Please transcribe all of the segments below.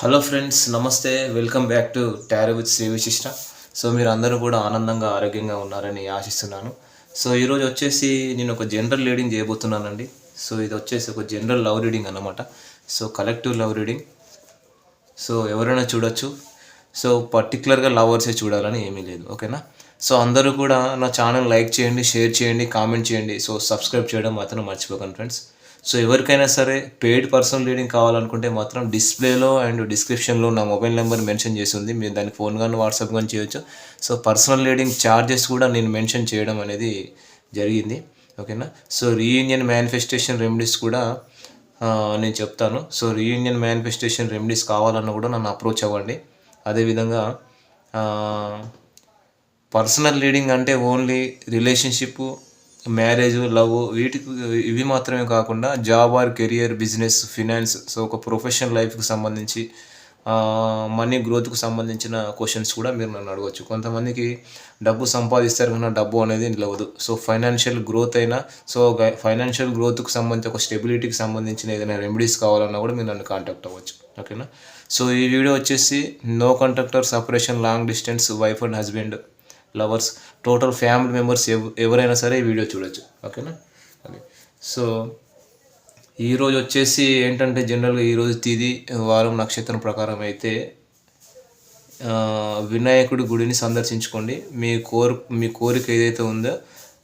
Hello friends నమస్తే. Welcome back to tarot with Shri Vishishta so మీరు అందరూ కూడా ఆనందంగా ఆరోగ్యంగా ఉన్నారని ఆశిస్తున్నాను. సో ఈరోజు వచ్చేసి నేను ఒక జనరల్ రీడింగ్ చేయబోతున్నానండి. సో ఇది వచ్చేసి ఒక జనరల్ లవ్ రీడింగ్ అన్నమాట. So collective love reading so ఎవరైనా చూడొచ్చు. సో పర్టికులర్గా లవర్సే చూడాలని ఏమీ లేదు. ఓకేనా సో అందరూ కూడా నా ఛానల్ లైక్ చేయండి షేర్ చేయండి కామెంట్ చేయండి. సో సబ్స్క్రైబ్ చేయడం మాత్రం మర్చిపోకండి ఫ్రెండ్స్ సో ఎవరికైనా సరే పెయిడ్ పర్సనల్ రీడింగ్ కావాలనుకుంటే మాత్రం డిస్ప్లేలో అండ్ డిస్క్రిప్షన్లో నా మొబైల్ నెంబర్ మెన్షన్ చేసి ఉంది. మీరు దానికి ఫోన్ కానీ వాట్సాప్ కానీ చేయొచ్చు. సో పర్సనల్ రీడింగ్ ఛార్జెస్ కూడా నేను మెన్షన్ చేయడం అనేది జరిగింది. ఓకేనా? సో రీయూనియన్ మేనిఫెస్టేషన్ రెమెడీస్ కూడా నేను చెప్తాను. సో రీయూనియన్ మేనిఫెస్టేషన్ రెమెడీస్ కావాలన్నా కూడా నన్ను అప్రోచ్ అవ్వండి. అదేవిధంగా పర్సనల్ రీడింగ్ అంటే ఓన్లీ రిలేషన్షిప్ మ్యారేజ్ లవ్ వీటికి ఇవి మాత్రమే కాకుండా job or career business finance so ఒక ప్రొఫెషనల్ లైఫ్కి సంబంధించి మనీ గ్రోత్కు సంబంధించిన క్వశ్చన్స్ కూడా మీరు నన్ను అడగవచ్చు కొంతమందికి డబ్బు సంపాదిస్తారు కన్నా డబ్బు అనేది నిలవదు. సో ఫైనాన్షియల్ గ్రోత్ అయినా సో ఫైనాన్షియల్ గ్రోత్కు సంబంధించి ఒక స్టెబిలిటీకి సంబంధించిన ఏదైనా రెమెడీస్ కావాలన్నా కూడా మీరు నన్ను కాంటాక్ట్ అవ్వచ్చు. ఓకేనా? సో ఈ వీడియో వచ్చేసి no conductor separation long distance wife and husband lovers total family members ఎవరైనా సరే ఈ వీడియో చూడొచ్చు. ఓకేనా? అది. సో ఈరోజు వచ్చేసి ఏంటంటే జనరల్గా ఈరోజు తిది వారం నక్షత్రం ప్రకారం అయితే వినాయకుడి గుడిని సందర్శించుకోండి. మీ కోరు మీ కోరిక ఏదైతే ఉందో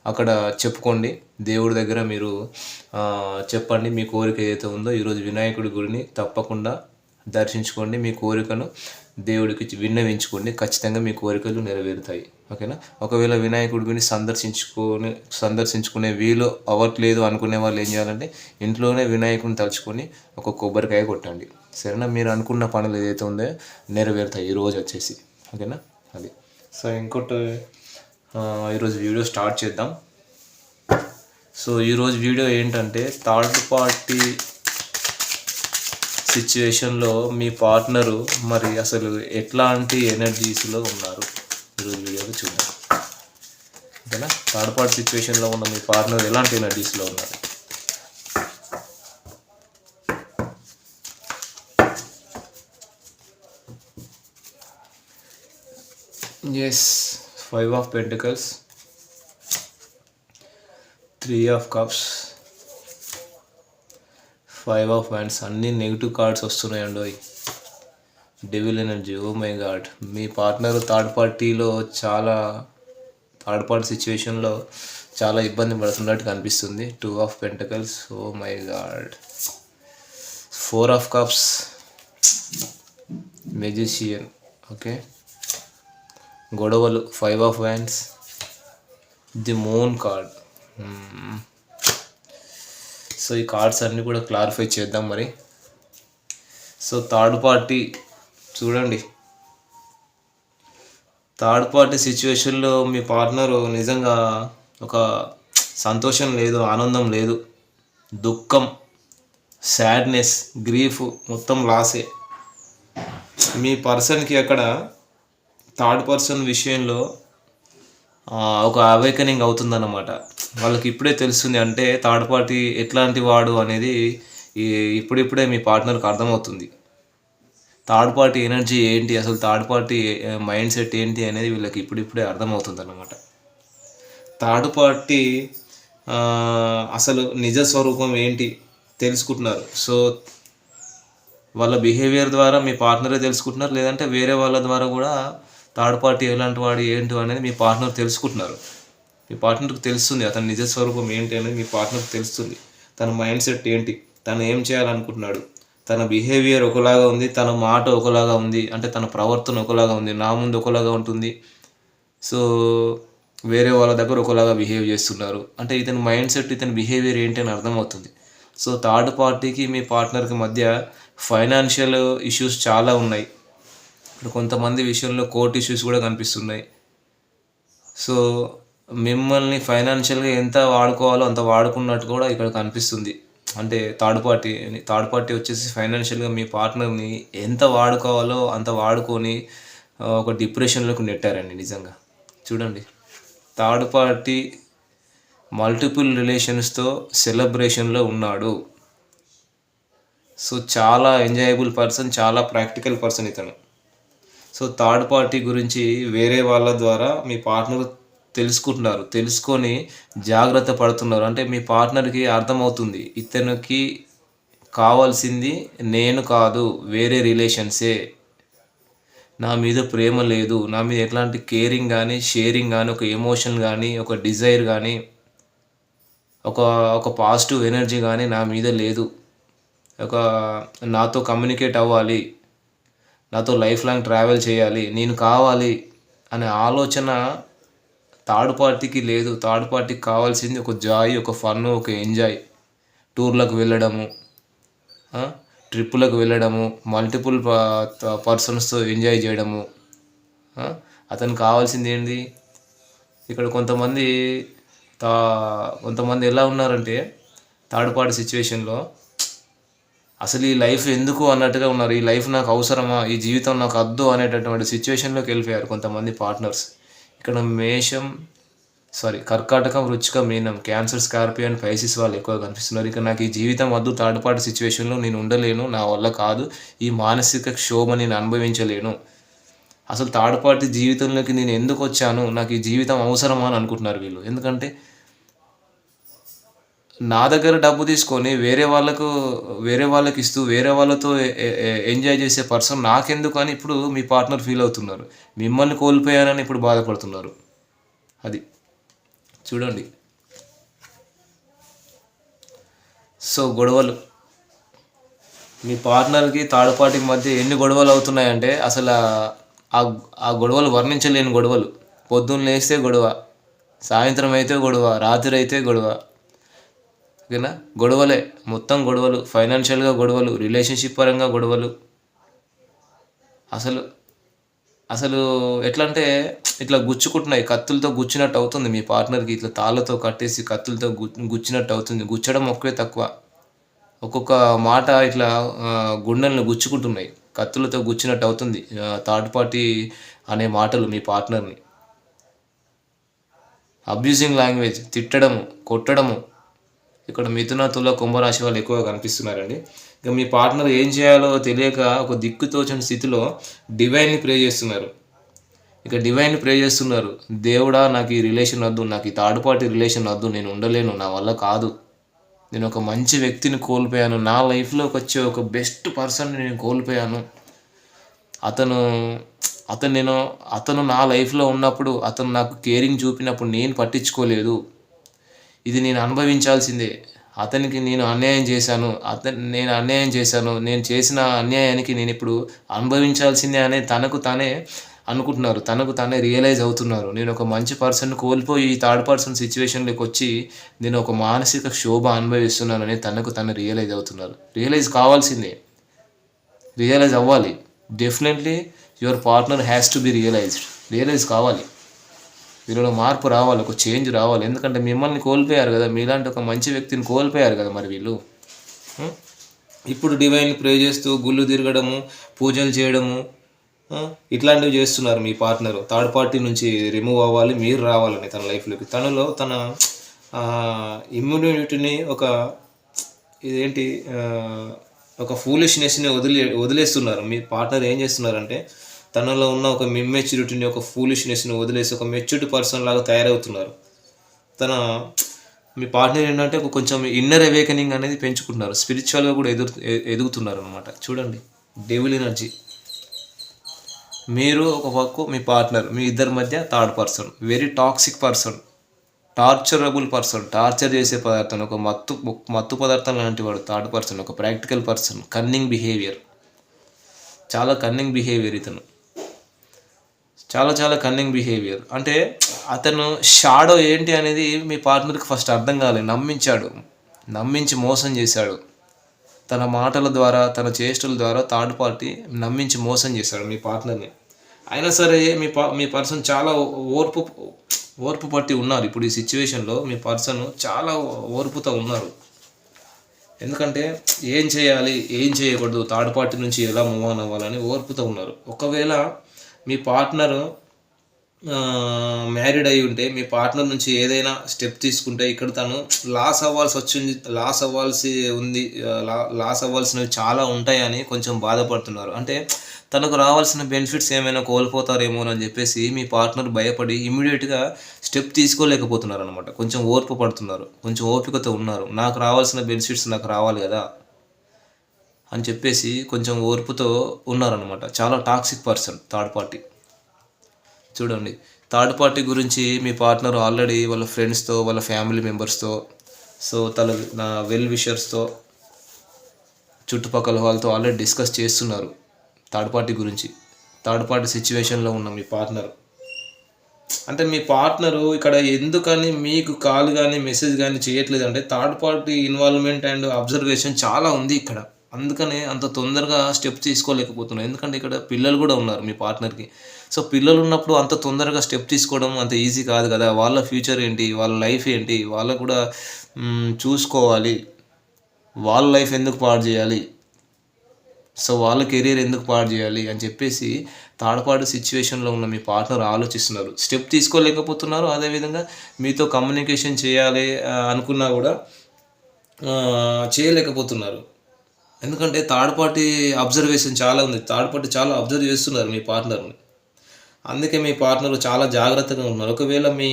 అక్కడ చెప్పుకోండి. దేవుడి దగ్గర మీరు చెప్పండి మీ కోరిక ఏదైతే ఉందో. ఈరోజు వినాయకుడి గుడిని తప్పకుండా దర్శించుకోండి మీ కోరికను. దేవుడికి విన్నవించుకోండి ఖచ్చితంగా మీ కోరికలు నెరవేరుతాయి. ఓకేనా? ఒకవేళ వినాయకుడి గుడిని సందర్శించుకొని సందర్శించుకునే వీలు అవ్వట్లేదు అనుకునే వాళ్ళు ఏం చేయాలంటే ఇంట్లోనే వినాయకుడిని తలుచుకొని ఒక కొబ్బరికాయ కొట్టండి. సరేనా? మీరు అనుకున్న పనులు ఏదైతే ఉందో నెరవేరుతాయి. ఈరోజు వచ్చేసి. ఓకేనా? అది. సో ఇంకోటి ఈరోజు వీడియో స్టార్ట్ చేద్దాం. సో ఈరోజు వీడియో ఏంటంటే థర్డ్ పార్టీ సిచ్యువేషన్లో మీ పార్ట్నరు మరి అసలు ఎట్లాంటి ఎనర్జీస్లో ఉన్నారు? ఈరోజు వీడియోలో చూద్దాం. ఓకేనా? థర్డ్ పార్ట్ సిచ్యువేషన్లో ఉన్న మీ పార్ట్నర్ ఎలాంటి ఎనర్జీస్లో ఉన్నారు? Yes five of pentacles three of cups five of hands అన్ని నెగిటివ్ కార్డ్స్ వస్తున్నాయండి devil energy oh my god మీ పార్ట్నర్ థర్డ్ పార్టీలో చాలా థర్డ్ పార్టీ సిచ్యువేషన్లో చాలా ఇబ్బంది పడుతున్నట్టు కనిపిస్తుంది. Two of pentacles oh my god four of cups magician okay గొడవలు five of hands the moon card so ఈ కార్డ్స్ అన్నీ కూడా క్లారిఫై చేద్దాం మరి. సో థర్డ్ పార్టీ చూడండి. థర్డ్ పార్టీ సిచ్యువేషన్లో మీ పార్ట్నర్ నిజంగా ఒక సంతోషం లేదు ఆనందం లేదు. దుఃఖం సాడ్నెస్ గ్రీఫ్ మొత్తం లాసే మీ పర్సన్కి అక్కడ థర్డ్ పర్సన్ విషయంలో ఒక అవేకనింగ్ అవుతుందన్నమాట. వాళ్ళకి ఇప్పుడే తెలుస్తుంది అంటే థర్డ్ పార్టీ ఎట్లాంటి వాడు అనేది ఇప్పుడిప్పుడే మీ పార్ట్నర్కి అర్థమవుతుంది. థర్డ్ పార్టీ ఎనర్జీ ఏంటి? అసలు థర్డ్ పార్టీ మైండ్ సెట్ ఏంటి అనేది వీళ్ళకి ఇప్పుడిప్పుడే అర్థమవుతుంది అన్నమాట థర్డ్ పార్టీ అసలు నిజ స్వరూపం ఏంటి తెలుసుకుంటున్నారు. సో వాళ్ళ బిహేవియర్ ద్వారా మీ పార్ట్నరే తెలుసుకుంటున్నారు? లేదంటే వేరే వాళ్ళ ద్వారా కూడా థర్డ్ పార్టీ ఎలాంటి వాడు ఏంటి అనేది మీ పార్ట్నర్ తెలుసుకుంటున్నారు. మీ పార్ట్నర్కి తెలుస్తుంది అతని నిజ స్వరూపం ఏంటి అనేది మీ పార్ట్నర్కి తెలుస్తుంది. తన మైండ్ సెట్ ఏంటి తను ఏం చేయాలనుకుంటున్నాడు తన బిహేవియర్ ఒకలాగా ఉంది తన మాట ఒకలాగా ఉంది అంటే తన ప్రవర్తన ఒకలాగా ఉంది నా ముందు ఒకలాగా ఉంటుంది. సో వేరే వాళ్ళ దగ్గర ఒకలాగా బిహేవ్ చేస్తున్నారు. అంటే ఇతని మైండ్ సెట్ ఇతని బిహేవియర్ ఏంటి అని అర్థమవుతుంది. సో థర్డ్ పార్టీకి మీ పార్ట్నర్కి మధ్య ఫైనాన్షియల్ ఇష్యూస్ చాలా ఉన్నాయి. ఇప్పుడు కొంతమంది విషయంలో కోర్ట్ ఇష్యూస్ కూడా కనిపిస్తున్నాయి. సో మిమ్మల్ని ఫైనాన్షియల్గా ఎంత వాడుకోవాలో అంత వాడుకున్నట్టు కూడా ఇక్కడ కనిపిస్తుంది. అంటే థర్డ్ పార్టీ థర్డ్ పార్టీ వచ్చేసి ఫైనాన్షియల్గా మీ పార్ట్నర్ని ఎంత వాడుకోవాలో అంత వాడుకొని ఒక డిప్రెషన్లోకి నెట్టారండి నిజంగా. చూడండి. థర్డ్ పార్టీ మల్టిపుల్ రిలేషన్స్తో సెలబ్రేషన్లో ఉన్నాడు. సో చాలా ఎంజాయబుల్ పర్సన్ చాలా ప్రాక్టికల్ పర్సన్ ఇతను. సో థర్డ్ పార్టీ గురించి వేరే వాళ్ళ ద్వారా మీ పార్ట్నర్ తెలుసుకుంటున్నారు తెలుసుకొని జాగ్రత్త పడుతున్నారు. అంటే మీ పార్ట్నర్కి అర్థమవుతుంది ఇతనికి కావాల్సింది నేను కాదు వేరే రిలేషన్సే. నా మీద ప్రేమ లేదు నా మీద ఎట్లాంటి కేరింగ్ కానీ షేరింగ్ కానీ ఒక ఎమోషన్ కానీ ఒక డిజైర్ కానీ ఒక ఒక పాజిటివ్ ఎనర్జీ కానీ నా మీద లేదు. ఒక నాతో కమ్యూనికేట్ అవ్వాలి. నాతో లైఫ్ లాంగ్ ట్రావెల్ చేయాలి నేను కావాలి అనే ఆలోచన థర్డ్ పార్టీకి లేదు. థర్డ్ పార్టీకి కావాల్సింది ఒక జాయ్ ఒక ఫన్ ఒక ఎంజాయ్ టూర్లకు వెళ్ళడము ట్రిప్పులకు వెళ్ళడము మల్టిపుల్ పర్సన్స్తో ఎంజాయ్ చేయడము అతనికి కావాల్సింది ఏంటి ఇక్కడ కొంతమంది తా కొంతమంది ఎలా ఉన్నారంటే థర్డ్ పార్టీ సిచ్యువేషన్లో అసలు ఈ లైఫ్ ఎందుకు అన్నట్టుగా ఉన్నారు? ఈ లైఫ్ నాకు అవసరమా? ఈ జీవితం నాకు అద్దు అనేటటువంటి సిచ్యువేషన్లోకి వెళ్ళిపోయారు కొంతమంది పార్ట్నర్స్. ఇక్కడ మేషం సారీ కర్కాటకం రుచిక మీనం క్యాన్సర్ స్కార్పియో అండ్ పైసిస్ వాళ్ళు ఎక్కువ కనిపిస్తున్నారు. ఇక నాకు ఈ జీవితం వద్దు తాడుపాటు సిచ్యువేషన్లో నేను ఉండలేను నా వల్ల కాదు ఈ మానసిక క్షోభ నేను అనుభవించలేను. అసలు తాడుపాటి జీవితంలోకి నేను ఎందుకు వచ్చాను? నాకు ఈ జీవితం అవసరమా అని అనుకుంటున్నారు వీళ్ళు. ఎందుకంటే నా దగ్గర డబ్బు తీసుకొని వేరే వాళ్ళకు వేరే వాళ్ళకి ఇస్తూ వేరే వాళ్ళతో ఎంజాయ్ చేసే పర్సన్ నాకెందుకు అని ఇప్పుడు మీ పార్ట్నర్ ఫీల్ అవుతున్నారు. మిమ్మల్ని కోల్పోయానని ఇప్పుడు బాధపడుతున్నారు. అది. చూడండి. సో గొడవలు. మీ పార్ట్నర్కి థర్డ్ పార్టీకి మధ్య ఎన్ని గొడవలు అవుతున్నాయంటే అసలు ఆ- ఆ ఆ గొడవలు వర్ణించలేని గొడవలు. పొద్దున్న లేస్తే గొడవ సాయంత్రం అయితే గొడవ రాత్రి అయితే గొడవ. ఓకేనా గొడవలే. మొత్తం గొడవలు. ఫైనాన్షియల్గా గొడవలు. రిలేషన్షిప్ పరంగా గొడవలు. అసలు అసలు ఎట్లా అంటే ఇట్లా గుచ్చుకుంటున్నాయి. కత్తులతో గుచ్చినట్టు అవుతుంది మీ పార్ట్నర్కి. ఇట్లా తాళ్ళతో కట్టేసి కత్తులతో గుచ్చినట్టు అవుతుంది. గుచ్చడం ఒక్కే తక్కువ. ఒక్కొక్క మాట ఇట్లా గుండెలను గుచ్చుకుంటున్నాయి. కత్తులతో గుచ్చినట్టు అవుతుంది. థర్డ్ పార్టీ అనే మాటలు మీ పార్ట్నర్ని. Abusing language. తిట్టడము కొట్టడము. ఇక్కడ మిథున తుల కుంభరాశి వాళ్ళు ఎక్కువగా కనిపిస్తున్నారండి. ఇక మీ పార్ట్నర్ ఏం చేయాలో తెలియక ఒక దిక్కుతోచని స్థితిలో డివైన్ని ప్రే చేస్తున్నారు. ఇక డివైన్ ప్రే చేస్తున్నారు. దేవుడా నాకు ఈ రిలేషన్ వద్దు నాకు ఈ థర్డ్ పార్టీ రిలేషన్ వద్దు నేను ఉండలేను నా వల్ల కాదు. నేను ఒక మంచి వ్యక్తిని కోల్పోయాను. నా లైఫ్లోకి వచ్చే ఒక బెస్ట్ పర్సన్ నేను కోల్పోయాను. అతను అతను నేను అతను నా లైఫ్లో ఉన్నప్పుడు అతను నాకు కేరింగ్ చూపినప్పుడు నేను పట్టించుకోలేదు. ఇది నేను అనుభవించాల్సిందే. అతనికి నేను అన్యాయం చేశాను. అతను నేను అన్యాయం చేశాను. నేను చేసిన అన్యాయానికి నేను ఇప్పుడు అనుభవించాల్సిందే అనే తనకు తానే అనుకుంటున్నారు. తనకు తానే రియలైజ్ అవుతున్నారు. నేను ఒక మంచి పర్సన్ కోల్పోయి ఈ థర్డ్ పర్సన్ సిచ్యువేషన్లోకి వచ్చి నేను ఒక మానసిక శోభ అనుభవిస్తున్నానని తనకు తను రియలైజ్ అవుతున్నారు. రియలైజ్ కావాల్సిందే. రియలైజ్ అవ్వాలి. Definitely your partner has to be realized. Realize కావాలి. వీళ్ళలో మార్పు రావాలి ఒక చేంజ్ రావాలి. ఎందుకంటే మిమ్మల్ని కోల్పోయారు కదా మీలాంటి ఒక మంచి వ్యక్తిని కోల్పోయారు కదా మరి వీళ్ళు. ఇప్పుడు డివైన్ ప్రే చేస్తూ గుళ్ళు తిరగడము పూజలు చేయడము ఇట్లాంటివి చేస్తున్నారు మీ పార్ట్నర్. థర్డ్ పార్టీ నుంచి రిమూవ్ అవ్వాలి మీరు రావాలని తన లైఫ్లోకి. తనలో తన ఇమ్యూనిటీని ఒక ఇదేంటి ఒక ఫూలిష్నెస్ని వదిలే వదిలేస్తున్నారు. మీ పార్ట్నర్ ఏం చేస్తున్నారంటే తనలో ఉన్న ఒక ఇమ్మెచ్యూరిటీని ఒక ఫూలిష్నెస్ని వదిలేసి ఒక మెచ్యూర్డ్ పర్సన్ లాగా తయారవుతున్నారు. తన మీ పార్ట్నర్ ఏంటంటే కొంచెం ఇన్నర్ అవేకనింగ్ అనేది పెంచుకుంటున్నారు. స్పిరిచువల్గా కూడా ఎదురు ఎదుగుతున్నారు అనమాట చూడండి డెవిల్ ఎనర్జీ మీరు ఒక పక్కు మీ పార్ట్నర్ మీ ఇద్దరి మధ్య third person very toxic person torturable person torture చేసే పదార్థం ఒక మత్తు మత్తు పదార్థం లాంటి వాడు థర్డ్ పర్సన్ ఒక ప్రాక్టికల్ పర్సన్ కన్నింగ్ బిహేవియర్ చాలా కన్నింగ్ బిహేవియర్ ఇతను. చాలా చాలా కన్నింగ్ బిహేవియర్ అంటే అతను షాడో ఏంటి అనేది మీ పార్ట్నర్కి ఫస్ట్ అర్థం కాలేదు నమ్మించాడు. నమ్మించి మోసం చేశాడు. తన మాటల ద్వారా తన చేష్టల ద్వారా థర్డ్ పార్టీ నమ్మించి మోసం చేశాడు మీ పార్ట్నర్ని అయినా సరే మీ పా మీ పర్సన్ చాలా ఓర్పు ఓర్పు పట్టి ఉన్నారు. ఇప్పుడు ఈ సిచ్యువేషన్లో మీ పర్సన్ చాలా ఓర్పుతో ఉన్నారు. ఎందుకంటే ఏం చేయాలి ఏం చేయకూడదు థర్డ్ పార్టీ నుంచి ఎలా మూవ్ ఆన్ అవ్వాలని ఓర్పుతో ఉన్నారు. ఒకవేళ మీ పార్ట్నర్ మ్యారీడ్ అయి ఉంటే మీ పార్ట్నర్ నుంచి ఏదైనా స్టెప్ తీసుకుంటే ఇక్కడ తను లాస్ అవ్వాల్సి వచ్చింది లాస్ అవ్వాల్సి ఉంది లా- లాస్ అవ్వాల్సినవి చాలా ఉంటాయని కొంచెం బాధపడుతున్నారు. అంటే తనకు రావాల్సిన బెనిఫిట్స్ ఏమైనా కోల్పోతారేమో అని చెప్పేసి మీ పార్ట్నర్ భయపడి ఇమీడియట్గా స్టెప్ తీసుకోలేకపోతున్నారు అనమాట కొంచెం ఓర్పు పడుతున్నారు కొంచెం ఓపికతో ఉన్నారు. నాకు రావాల్సిన బెనిఫిట్స్ నాకు రావాలి కదా. అని చెప్పేసి కొంచెం ఓర్పుతో ఉన్నారనమాట చాలా టాక్సిక్ పర్సన్ థర్డ్ పార్టీ. చూడండి థర్డ్ పార్టీ గురించి మీ పార్ట్నర్ ఆల్రెడీ వాళ్ళ ఫ్రెండ్స్తో వాళ్ళ ఫ్యామిలీ మెంబర్స్తో సో తన నా వెల్ విషర్స్తో చుట్టుపక్కల వాళ్ళతో ఆల్రెడీ డిస్కస్ చేస్తున్నారు థర్డ్ పార్టీ గురించి. థర్డ్ పార్టీ సిచ్యువేషన్లో ఉన్న మీ పార్ట్నర్. అంటే మీ పార్ట్నరు ఇక్కడ ఎందుకని మీకు కాల్ కానీ మెసేజ్ కానీ చేయట్లేదు అంటే third party involvement and observation చాలా ఉంది ఇక్కడ. అందుకనే అంత తొందరగా స్టెప్ తీసుకోలేకపోతున్నారు ఎందుకంటే ఇక్కడ పిల్లలు కూడా ఉన్నారు మీ పార్ట్నర్కి. సో పిల్లలు ఉన్నప్పుడు అంత తొందరగా స్టెప్ తీసుకోవడం అంత ఈజీ కాదు కదా. వాళ్ళ ఫ్యూచర్ ఏంటి? వాళ్ళ లైఫ్ ఏంటి? వాళ్ళ కూడా చూసుకోవాలి. వాళ్ళ లైఫ్ ఎందుకు పాడు చేయాలి? సో వాళ్ళ కెరీర్ ఎందుకు పాడు చేయాలి అని చెప్పేసి తాడపాడు సిచ్యువేషన్లో ఉన్న మీ పార్ట్నర్ ఆలోచిస్తున్నారు. స్టెప్ తీసుకోలేకపోతున్నారు. అదేవిధంగా మీతో కమ్యూనికేషన్ చేయాలి అనుకున్నా కూడా చేయలేకపోతున్నారు. ఎందుకంటే థర్డ్ పార్టీ అబ్జర్వేషన్ చాలా ఉంది. థర్డ్ పార్టీ చాలా అబ్జర్వ్ చేస్తున్నారు మీ పార్ట్నర్ని అందుకే మీ పార్ట్నర్ చాలా జాగ్రత్తగా ఉన్నారు. ఒకవేళ మీ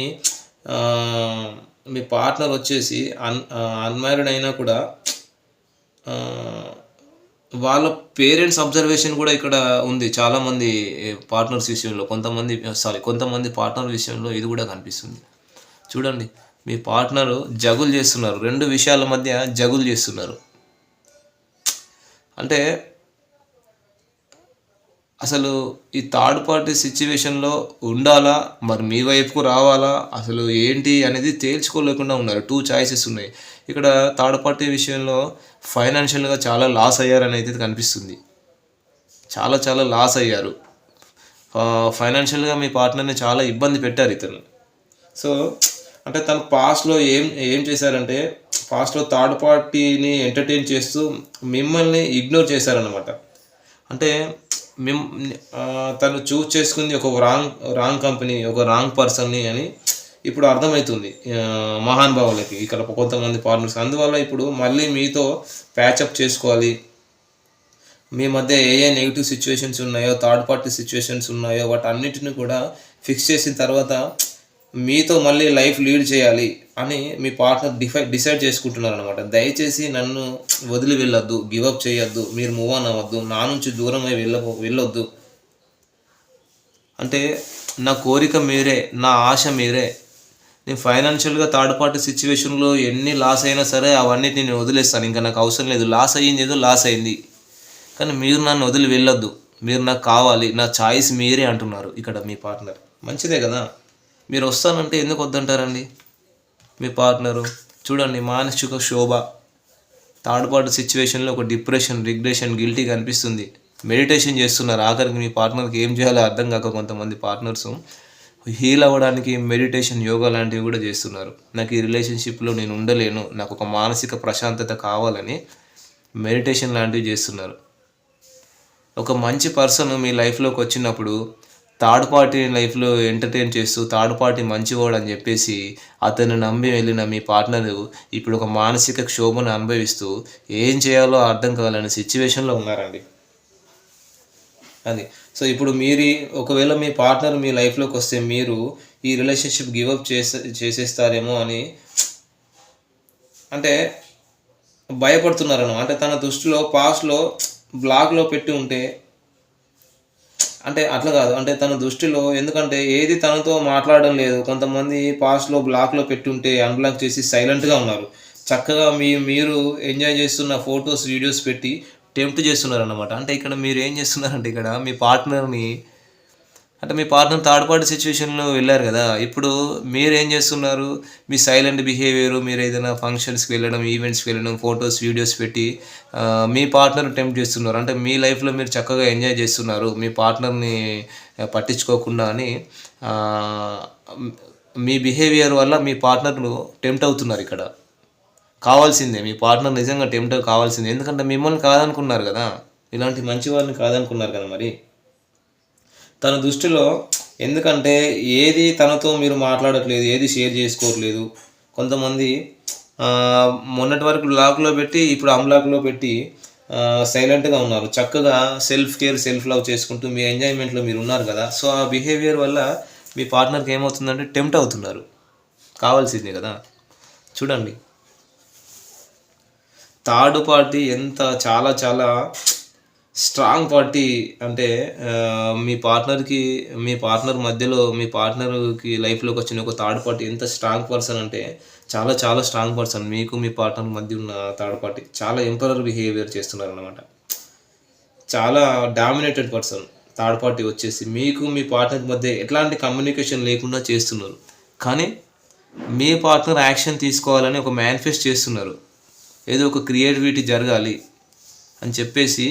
మీ పార్ట్నర్ వచ్చేసి అన్ అన్మ్యారీడ్ అయినా కూడా వాళ్ళ పేరెంట్స్ అబ్జర్వేషన్ కూడా ఇక్కడ ఉంది. చాలామంది పార్ట్నర్స్ విషయంలో కొంతమంది సారీ కొంతమంది పార్ట్నర్ విషయంలో ఇది కూడా కనిపిస్తుంది. చూడండి మీ పార్ట్నర్ జగులు చేస్తున్నారు. రెండు విషయాల మధ్య జగులు చేస్తున్నారు. అంటే అసలు ఈ థర్డ్ పార్టీ సిచ్యువేషన్లో ఉండాలా? మరి మీ వైపుకు రావాలా? అసలు ఏంటి అనేది తేల్చుకోలేకుండా ఉన్నారు. టూ చాయిసెస్ ఉన్నాయి. ఇక్కడ థర్డ్ పార్టీ విషయంలో ఫైనాన్షియల్గా చాలా లాస్ అయ్యారని అయితే కనిపిస్తుంది. చాలా చాలా లాస్ అయ్యారు. ఫైనాన్షియల్గా మీ పార్ట్నర్ని చాలా ఇబ్బంది పెట్టారు ఇతను. సో అంటే తను పాస్ట్లో ఏం ఏం చేశారంటే పాస్ట్లో థర్డ్ పార్టీని ఎంటర్టైన్ చేస్తూ మిమ్మల్ని ఇగ్నోర్ చేశారనమాట అంటే మిమ్ తను చూస్ చేసుకుంది ఒక రాంగ్ రాంగ్ కంపెనీ ఒక రాంగ్ పర్సన్ని అని ఇప్పుడు అర్థమవుతుంది మహానుభావులకి ఇక్కడ కొంతమంది ఫార్మర్స్ అందువల్ల ఇప్పుడు మళ్ళీ మీతో ప్యాచప్ చేసుకోవాలి. మీ మధ్య ఏ ఏ నెగిటివ్ సిచ్యువేషన్స్ ఉన్నాయో థర్డ్ పార్టీ సిచ్యువేషన్స్ ఉన్నాయో వాటి అన్నిటిని కూడా ఫిక్స్ చేసిన తర్వాత మీతో మళ్ళీ లైఫ్ లీడ్ చేయాలి అని మీ పార్ట్నర్ డిఫై డిసైడ్ చేసుకుంటున్నారు అనమాట దయచేసి నన్ను వదిలి వెళ్ళొద్దు గివప్ చేయొద్దు మీరు మూవ్ ఆన్ అవ్వద్దు నా నుంచి దూరం అయి వెళ్ళ వెళ్ళొద్దు. అంటే నా కోరిక మీరే నా ఆశ మీరే. నేను ఫైనాన్షియల్గా థర్డ్ పార్టీ సిచ్యువేషన్లో ఎన్ని లాస్ అయినా సరే అవన్నీ నేను వదిలేస్తాను. ఇంకా నాకు అవసరం లేదు. లాస్ అయ్యింది ఏదో లాస్ అయింది. కానీ మీరు నన్ను వదిలి వెళ్ళొద్దు. మీరు నాకు కావాలి. నా ఛాయిస్ మీరే అంటున్నారు ఇక్కడ మీ పార్ట్నర్. మంచిదే కదా? మీరు వస్తానంటే ఎందుకు వద్దంటారండి? మీ పార్ట్నరు? చూడండి మానసిక శోభ. థర్డ్ సిచ్యువేషన్లో ఒక డిప్రెషన్ రిగ్రెషన్ గిల్టీ కనిపిస్తుంది. మెడిటేషన్ చేస్తున్నారు. ఆఖరికి మీ పార్ట్నర్కి ఏం చేయాలో అర్థం కాక కొంతమంది పార్ట్నర్స్ హీల్ అవ్వడానికి మెడిటేషన్ యోగా లాంటివి కూడా చేస్తున్నారు. నాకు ఈ రిలేషన్షిప్లో నేను ఉండలేను. నాకు ఒక మానసిక ప్రశాంతత కావాలని మెడిటేషన్ లాంటివి చేస్తున్నారు. ఒక మంచి పర్సన్ మీ లైఫ్లోకి వచ్చినప్పుడు థర్డ్ పార్టీ లైఫ్లో ఎంటర్టైన్ చేస్తూ థర్డ్ పార్టీ మంచివాడు అని చెప్పేసి అతను నమ్మి వెళ్ళిన మీ పార్ట్నర్ ఇప్పుడు ఒక మానసిక క్షోభను అనుభవిస్తూ ఏం చేయాలో అర్థం కావాలనే సిచ్యువేషన్లో ఉన్నారండి. అది. సో ఇప్పుడు మీరు ఒకవేళ మీ పార్ట్నర్ మీ లైఫ్లోకి వస్తే మీరు ఈ రిలేషన్షిప్ గివప్ చేసే చేసేస్తారేమో అని అంటే భయపడుతున్నారను అంటే తన దృష్టిలో పాస్ట్లో బ్లాక్లో పెట్టి ఉంటే అంటే అట్లా కాదు. అంటే తన దృష్టిలో ఎందుకంటే ఏది తనతో మాట్లాడడం లేదు. కొంతమంది పాస్ట్లో బ్లాక్లో పెట్టుంటే అన్బ్లాక్ చేసి సైలెంట్గా ఉన్నారు. చక్కగా మీ మీరు ఎంజాయ్ చేస్తున్న ఫొటోస్ వీడియోస్ పెట్టి టెంప్ట్ చేస్తున్నారు అనమాట అంటే ఇక్కడ మీరు ఏం చేస్తున్నారంటే ఇక్కడ మీ పార్ట్నర్ని అంటే మీ పార్ట్నర్ థర్డ్ పార్టీ సిచ్యువేషన్లో వెళ్ళారు కదా ఇప్పుడు మీరు ఏం చేస్తున్నారు? మీ సైలెంట్ బిహేవియర్ మీరు ఏదైనా ఫంక్షన్స్కి వెళ్ళడం ఈవెంట్స్కి వెళ్ళడం ఫొటోస్ వీడియోస్ పెట్టి మీ పార్ట్నర్ టెంప్ట్ చేస్తున్నారు. అంటే మీ లైఫ్లో మీరు చక్కగా ఎంజాయ్ చేస్తున్నారు మీ పార్ట్నర్ని పట్టించుకోకుండా అని మీ బిహేవియర్ వల్ల మీ పార్ట్నర్లు టెంప్ట్ అవుతున్నారు ఇక్కడ. కావాల్సిందే మీ పార్ట్నర్ నిజంగా టెంప్ట్ కావాల్సిందే. ఎందుకంటే మిమ్మల్ని కాదనుకున్నారు కదా ఇలాంటి మంచి వాళ్ళని కాదనుకున్నారు కదా మరి. తన దృష్టిలో ఎందుకంటే ఏది తనతో మీరు మాట్లాడట్లేదు ఏది షేర్ చేసుకోవట్లేదు కొంతమంది మొన్నటి వరకు లాక్లో పెట్టి ఇప్పుడు అన్లాక్లో పెట్టి సైలెంట్గా ఉన్నారు. చక్కగా సెల్ఫ్ కేర్ సెల్ఫ్ లవ్ చేసుకుంటూ మీ ఎంజాయ్మెంట్లో మీరు ఉన్నారు కదా. సో ఆ బిహేవియర్ వల్ల మీ పార్ట్నర్కి ఏమవుతుందంటే టెంప్ట్ అవుతున్నారు. కావాల్సిందే కదా. చూడండి. థర్డ్ పార్టీ ఎంత చాలా చాలా స్ట్రాంగ్ పార్టీ అంటే మీ పార్ట్నర్కి మీ పార్ట్నర్ మధ్యలో మీ పార్ట్నర్కి లైఫ్లోకి వచ్చిన ఒక థర్డ్ పార్టీ ఎంత స్ట్రాంగ్ పర్సన్ అంటే చాలా చాలా స్ట్రాంగ్ పర్సన్. మీకు మీ పార్ట్నర్ మధ్య ఉన్న థర్డ్ పార్టీ చాలా ఎంపరర్ బిహేవియర్ చేస్తున్నారు అనమాట చాలా డామినేటెడ్ పర్సన్ థర్డ్ పార్టీ వచ్చేసి. మీకు మీ పార్ట్నర్ మధ్య ఎట్లాంటి కమ్యూనికేషన్ లేకుండా చేస్తున్నారు. కానీ మీ పార్ట్నర్ యాక్షన్ తీసుకోవాలని ఒక మేనిఫెస్ట్ చేస్తున్నారు. ఏదో ఒక క్రియేటివిటీ జరగాలి అని చెప్పేసి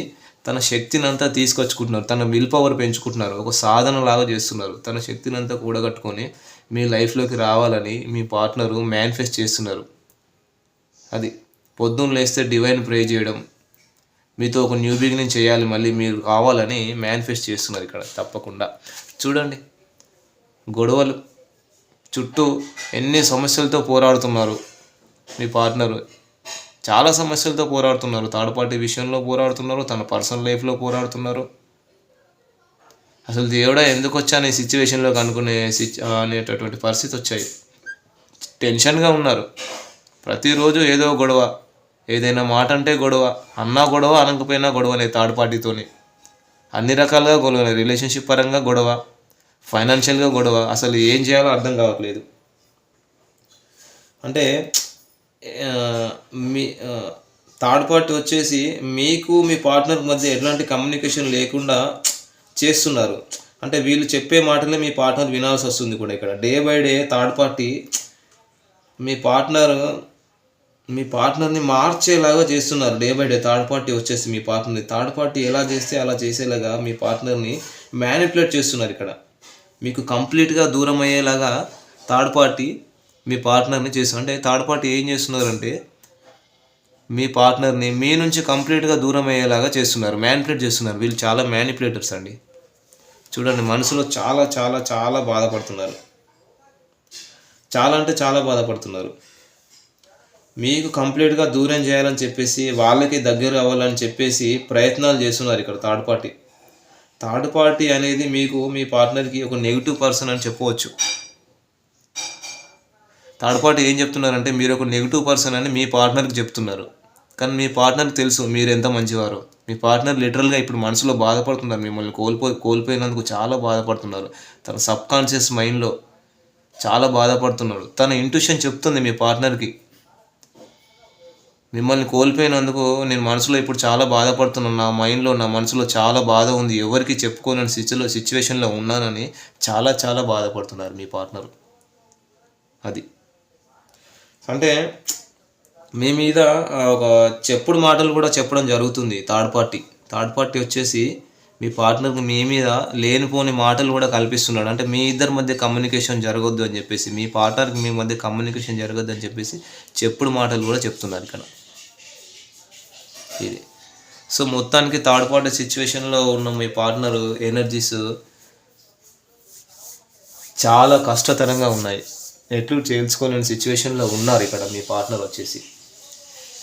తన శక్తిని అంతా తీసుకొచ్చుకుంటున్నారు. తన విల్ పవర్ పెంచుకుంటున్నారు. ఒక సాధన లాగా చేస్తున్నారు. తన శక్తిని అంతా కూడగట్టుకొని మీ లైఫ్లోకి రావాలని మీ పార్ట్నరు మేనిఫెస్ట్ చేస్తున్నారు. అది పొద్దున్న లేస్తే డివైన్ ప్రే చేయడం మీతో ఒక న్యూ బిగినింగ్ చేయాలి మళ్ళీ మీరు కావాలని మేనిఫెస్ట్ చేస్తున్నారు ఇక్కడ. తప్పకుండా. చూడండి. గొడవలు చుట్టూ ఎన్ని సమస్యలతో పోరాడుతున్నారు మీ పార్ట్నరు చాలా సమస్యలతో పోరాడుతున్నారు. థర్డ్ పార్టీ విషయంలో పోరాడుతున్నారు. తన పర్సనల్ లైఫ్లో పోరాడుతున్నారు. అసలు దేవుడా ఎందుకు వచ్చాను ఈ సిచ్యువేషన్లోకి అనుకునే అనేటటువంటి పరిస్థితి వచ్చాయి. టెన్షన్గా ఉన్నారు. ప్రతిరోజు ఏదో గొడవ. ఏదైనా మాట అంటే గొడవ. అన్నా గొడవ అనకపోయినా గొడవనే థర్డ్ పార్టీతోని. అన్ని రకాలుగా గొడవ రిలేషన్షిప్ పరంగా గొడవ. ఫైనాన్షియల్గా గొడవ. అసలు ఏం చేయాలో అర్థం కావట్లేదు. అంటే మీ థర్డ్ పార్టీ వచ్చేసి మీకు మీ పార్ట్నర్ మధ్య ఎలాంటి కమ్యూనికేషన్ లేకుండా చేస్తున్నారు. అంటే వీళ్ళు చెప్పే మాటలే మీ పార్ట్నర్ వినాల్సి వస్తుంది కూడా ఇక్కడ. Day by day third party me partner మీ పార్ట్నర్ని మార్చేలాగా చేస్తున్నారు. Day by day third party వచ్చేసి మీ పార్ట్నర్ని. థర్డ్ పార్టీ ఎలా చేస్తే అలా చేసేలాగా మీ పార్ట్నర్ని మ్యానిపులేట్ చేస్తున్నారు ఇక్కడ. మీకు కంప్లీట్గా దూరం అయ్యేలాగా థర్డ్ పార్టీ మీ పార్ట్నర్ని చేసి అంటే థర్డ్ పార్టీ ఏం చేస్తున్నారంటే మీ పార్ట్నర్ని మీ నుంచి కంప్లీట్గా దూరం అయ్యేలాగా చేస్తున్నారు. మ్యానిపులేట్ చేస్తున్నారు. వీళ్ళు చాలా మ్యానిపులేటర్స్ అండి. చూడండి మనసులో చాలా చాలా చాలా బాధపడుతున్నారు. చాలా అంటే చాలా బాధపడుతున్నారు. మీకు కంప్లీట్గా దూరం చేయాలని చెప్పేసి వాళ్ళకి దగ్గర అవ్వాలని చెప్పేసి ప్రయత్నాలు చేస్తున్నారు ఇక్కడ థర్డ్ పార్టీ. థర్డ్ పార్టీ అనేది మీకు మీ పార్ట్నర్కి ఒక నెగిటివ్ పర్సన్ అని చెప్పవచ్చు. థర్డ్ పార్టీ ఏం చెప్తున్నారంటే మీరు ఒక నెగిటివ్ పర్సన్ అని మీ పార్ట్నర్కి చెప్తున్నారు. కానీ మీ పార్ట్నర్కి తెలుసు మీరు ఎంత మంచివారు. మీ పార్ట్నర్ లిటరల్గా ఇప్పుడు మనసులో బాధపడుతున్నారు మిమ్మల్ని కోల్పో కోల్పోయినందుకు చాలా బాధపడుతున్నారు. తన సబ్ కాన్షియస్ మైండ్లో చాలా బాధపడుతున్నాడు. తన ఇంట్యూషన్ చెప్తుంది మీ పార్ట్నర్కి. మిమ్మల్ని కోల్పోయినందుకు నేను మనసులో ఇప్పుడు చాలా బాధపడుతున్నాను. నా మైండ్లో నా మనసులో చాలా బాధ ఉంది. ఎవరికి చెప్పుకోలేని సిచ్యులో సిచ్యువేషన్లో ఉన్నానని చాలా చాలా బాధపడుతున్నారు మీ పార్ట్నర్. అది. అంటే మీ మీద ఒక చెప్పుడు మాటలు కూడా చెప్పడం జరుగుతుంది థర్డ్ పార్టీ. థర్డ్ పార్టీ వచ్చేసి మీ పార్ట్నర్కి మీ మీద లేనిపోని మాటలు కూడా కల్పిస్తున్నాడు. అంటే మీ ఇద్దరి మధ్య కమ్యూనికేషన్ జరగొద్దు అని చెప్పేసి మీ పార్ట్నర్కి మీ మధ్య కమ్యూనికేషన్ జరగొద్దు అని చెప్పేసి చెప్పుడు మాటలు కూడా చెప్తున్నారు ఇక్కడ. ఇది. సో మొత్తానికి థర్డ్ పార్టీ సిచ్యువేషన్లో ఉన్న మీ పార్ట్నర్ ఎనర్జీస్ చాలా కష్టతరంగా ఉన్నాయి. ఎట్లు చేయించుకోలేని సిచ్యువేషన్లో ఉన్నారు ఇక్కడ మీ పార్ట్నర్ వచ్చేసి.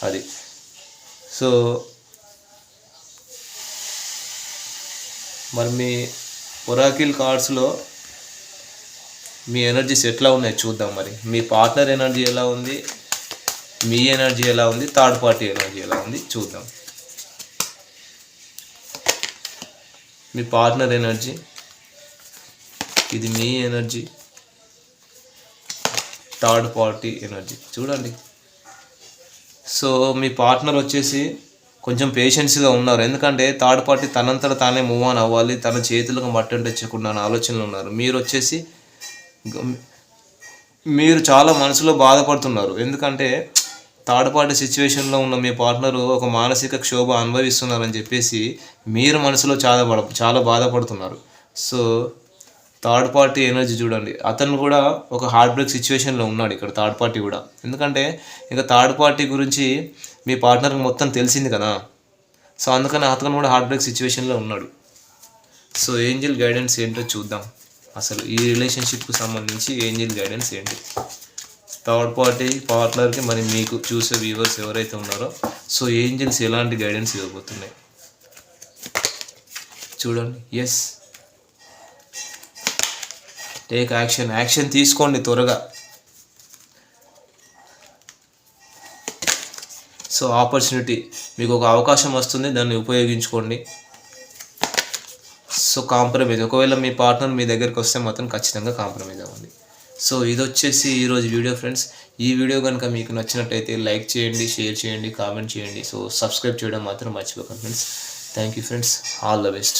అది. సో మరి మీ ఒరాకిల్ కార్డ్స్లో మీ ఎనర్జీస్ ఎట్లా ఉన్నాయి చూద్దాం మరి. మీ పార్ట్నర్ ఎనర్జీ ఎలా ఉంది? మీ ఎనర్జీ ఎలా ఉంది? థర్డ్ పార్టీ ఎనర్జీ ఎలా ఉంది? చూద్దాం. మీ పార్ట్నర్ ఎనర్జీ. ఇది మీ ఎనర్జీ. Third party energy. చూడండి. సో మీ పార్ట్నర్ వచ్చేసి కొంచెం పేషెన్స్గా ఉన్నారు. ఎందుకంటే థర్డ్ పార్టీ తనంతట తానే మూవ్ ఆన్ అవ్వాలి. తన చేతులకు మట్టం తెచ్చకుండా అనే ఆలోచనలు ఉన్నారు. మీరు వచ్చేసి మీరు చాలా మనసులో బాధపడుతున్నారు. ఎందుకంటే థర్డ్ పార్టీ సిచ్యువేషన్లో ఉన్న మీ పార్ట్నరు ఒక మానసిక క్షోభ అనుభవిస్తున్నారని చెప్పేసి మీరు మనసులో చాలా చాలా బాధపడుతున్నారు. సో థర్డ్ పార్టీ ఎనర్జీ చూడండి. అతను కూడా ఒక హార్ట్ బ్రేక్ సిచ్యువేషన్లో ఉన్నాడు ఇక్కడ థర్డ్ పార్టీ కూడా. ఎందుకంటే ఇంకా థర్డ్ పార్టీ గురించి మీ పార్ట్నర్కి మొత్తం తెలిసింది కదా. సో అందుకని అతను కూడా హార్ట్ బ్రేక్ సిచ్యువేషన్లో ఉన్నాడు. సో ఏంజిల్ గైడెన్స్ ఏంటో చూద్దాం. అసలు ఈ రిలేషన్షిప్కి సంబంధించి ఏంజిల్ గైడెన్స్ ఏంటి? థర్డ్ పార్టీ పార్ట్నర్కి మరి మీకు చూసే వ్యూవర్స్ ఎవరైతే ఉన్నారో సో ఏంజిల్స్ ఎలాంటి గైడెన్స్ ఇవ్వబోతున్నాయి? చూడండి. ఎస్ టేక్ యాక్షన్ యాక్షన్ తీసుకోండి త్వరగా. సో ఆపర్చునిటీ మీకు ఒక అవకాశం వస్తుంది దాన్ని ఉపయోగించుకోండి. సో కాంప్రమైజ్ ఒకవేళ మీ పార్ట్నర్ మీ దగ్గరికి వస్తే మాత్రం ఖచ్చితంగా కాంప్రమైజ్ అవ్వండి. సో ఇది వచ్చేసి ఈరోజు వీడియో ఫ్రెండ్స్. ఈ వీడియో కనుక మీకు నచ్చినట్టయితే లైక్ చేయండి షేర్ చేయండి కామెంట్ చేయండి. సో సబ్స్క్రైబ్ చేయడం మాత్రం మర్చిపోకండి friends. Thank you friends all the best